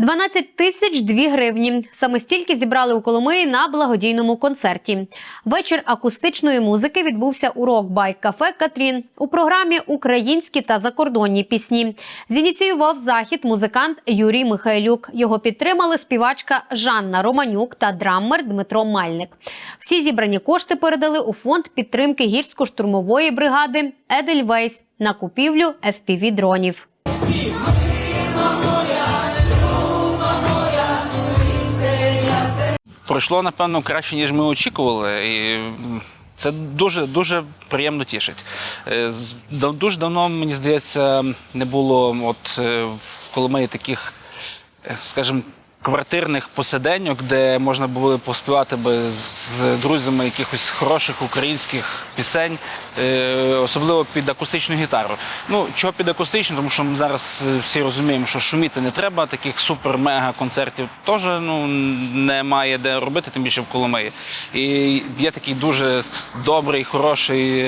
12 тисяч 2 гривні. Саме стільки зібрали у Коломиї на благодійному концерті. Вечір акустичної музики відбувся у рок-байк кафе Катрін у програмі Українські та закордонні пісні. Зініціював захід музикант Юрій Михайлюк. Його підтримали співачка Жанна Романюк та драммер Дмитро Мальник. Всі зібрані кошти передали у фонд підтримки гірсько-штурмової бригади Едельвейс на купівлю fpv дронів. Пройшло напевно краще, ніж ми очікували. І це дуже дуже приємно тішить. Е, Дуже давно, мені здається, не було от е, в Коломиї таких, е, скажімо, квартирних посиденьок, де можна було поспівати би з друзями якихось хороших українських пісень, е, особливо під акустичну гітару. Ну, чого під акустичну, тому що ми зараз е, всі розуміємо, що шуміти не треба, таких супер-мега концертів теж ну, немає де робити, тим більше в Коломиї. І є такий дуже добрий, хороший.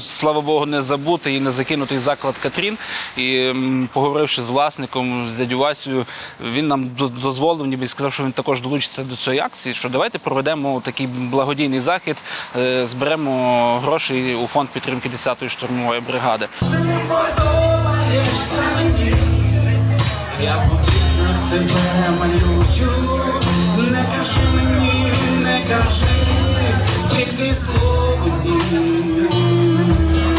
Слава Богу, не забутий і не закинутий заклад Катрін. І поговоривши з власником, з дядю Васею, він нам дозволив, ніби сказав, що він також долучиться до цієї акції. Що давайте проведемо такий благодійний захід, е, зберемо гроші у фонд підтримки 10-ї штурмової бригади. Ти подобаєшся мені, я по вікнах тебе малюю. Не кажи мені, не кажи, тільки слово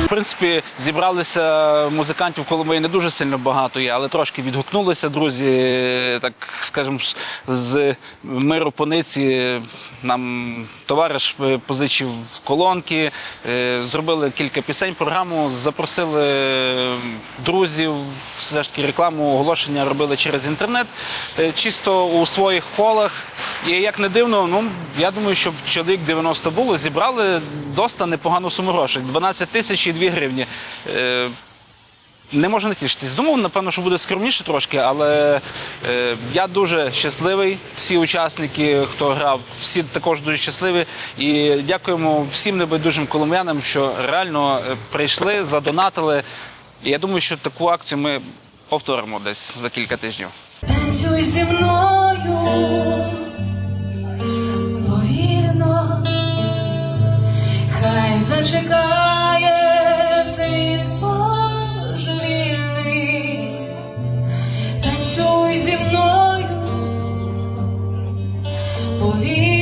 принципі, зібралися музикантів Коломиї не дуже сильно багато є, але трошки відгукнулися друзі. Так скажемо, з- миру пониці нам товариш е, позичив колонки, е, зробили кілька пісень, програму, запросили друзів, все ж таки рекламу, оголошення робили через інтернет, е, чисто у своїх колах. І як не дивно, ну я думаю, що чоловік 90 було, зібрали доста непогану суму грошей 12 тисяч і 2 гривні. Е, не можна тішитись. Думав, напевно, що буде скромніше трошки, але е, я дуже щасливий. Всі учасники, хто грав, всі також дуже щасливі. І дякуємо всім небайдужим коломиянам, що реально е, прийшли, задонатили. І я думаю, що таку акцію ми повторимо десь за кілька тижнів. Танцюй зі мною повільно, хай зачекає police.